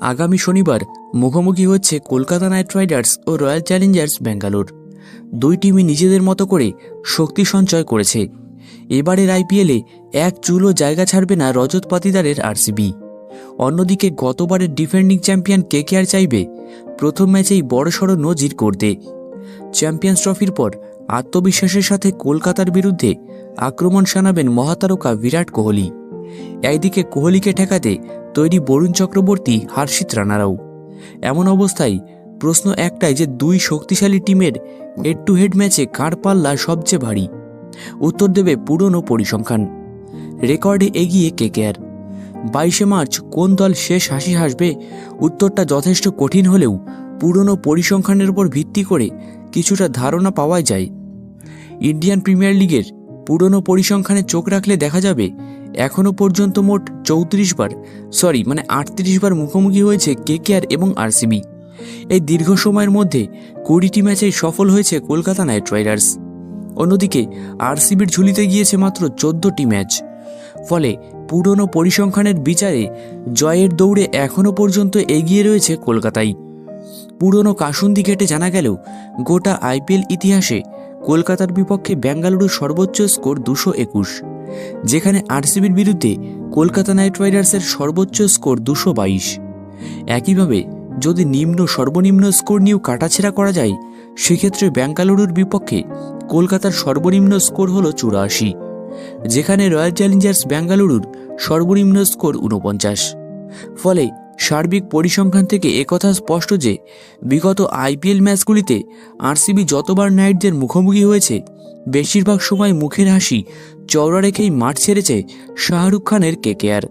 আগামী শনিবার মুখোমুখি হচ্ছে কলকাতা নাইট রাইডার্স ও রয়্যাল চ্যালেঞ্জার্স ব্যাঙ্গালোর। দুই টিমই নিজেদের মতো করে শক্তি সঞ্চয় করেছে। এবারের আইপিএলে এক চুলও জায়গা ছাড়বে না রজত পাতিদারের আরসিবি। অন্যদিকে গতবারের ডিফেন্ডিং চ্যাম্পিয়ন কেকেআর চাইবে? প্রথম ম্যাচেই বড়সড় নজির করতে চ্যাম্পিয়ন্স ট্রফির পর আত্মবিশ্বাসের সাথে কলকাতার বিরুদ্ধে আক্রমণ শানাবেন মহাতারকা বিরাট কোহলি। একদিকে কোহলিকে ঠেকাতে তৈরি বরুণ চক্রবর্তী, হার্ষিত রানারাও। এমন অবস্থায় প্রশ্ন একটাই যে, দুই শক্তিশালী টিমের হেড টু হেড ম্যাচে কার পাল্লা সবচেয়ে ভারী? উত্তর দেবে পুরনো পরিসংখ্যান। রেকর্ডে এগিয়ে কে কেকেআর বাইশে মার্চ কোন দল শেষ হাসি হাসবে? উত্তরটা যথেষ্ট কঠিন হলেও পুরনো পরিসংখ্যানের উপর ভিত্তি করে কিছুটা ধারণা পাওয়া যায়। ইন্ডিয়ান প্রিমিয়ার লিগের পুরনো পরিসংখ্যানে চোখ রাখলে দেখা যাবে এখনও পর্যন্ত মোট চৌত্রিশ বার সরি মানে আটত্রিশ বার মুখোমুখি হয়েছে কেকেআর এবং আরসিবি। এই দীর্ঘ সময়ের মধ্যে কুড়িটি ম্যাচেই সফল হয়েছে কলকাতা নাইট রাইডার্স। অন্যদিকে, আরসিবির ঝুলিতে গিয়েছে মাত্র চোদ্দটি ম্যাচ। ফলে পুরনো পরিসংখ্যানের বিচারে জয়ের দৌড়ে এখনও পর্যন্ত এগিয়ে রয়েছে কলকাতাই। পুরনো কাসুন্দি ঘেটে জানা গেলেও গোটা আইপিএল ইতিহাসে কলকাতার বিপক্ষে বেঙ্গালুরুর সর্বোচ্চ স্কোর দুশো একুশ। যেখানে আরসিবির বিরুদ্ধে কলকাতা নাইট রাইডার্সের সর্বোচ্চ স্কোর দুশো বাইশ। একইভাবে, যদি নিম্ন সর্বনিম্ন স্কোর নিয়েও কাটাছেড়া করা যায়, সেক্ষেত্রে ব্যাঙ্গালুরুর বিপক্ষে কলকাতার সর্বনিম্ন স্কোর হল চুরাশি, যেখানে রয়্যাল চ্যালেঞ্জার্স ব্যাঙ্গালুরুর সর্বনিম্ন স্কোর উনপঞ্চাশ ফলে সার্বিক পরিসংখ্যান থেকে একথা স্পষ্ট যে, বিগত আইপিএল ম্যাচগুলিতে আরসিবি যতবার নাইটদের মুখোমুখি হয়েছে, বেশিরভাগ সময় মুখের হাসি চওড়া রেখেই মাঠ ছেড়েছে শাহরুখ খানের কেকেআর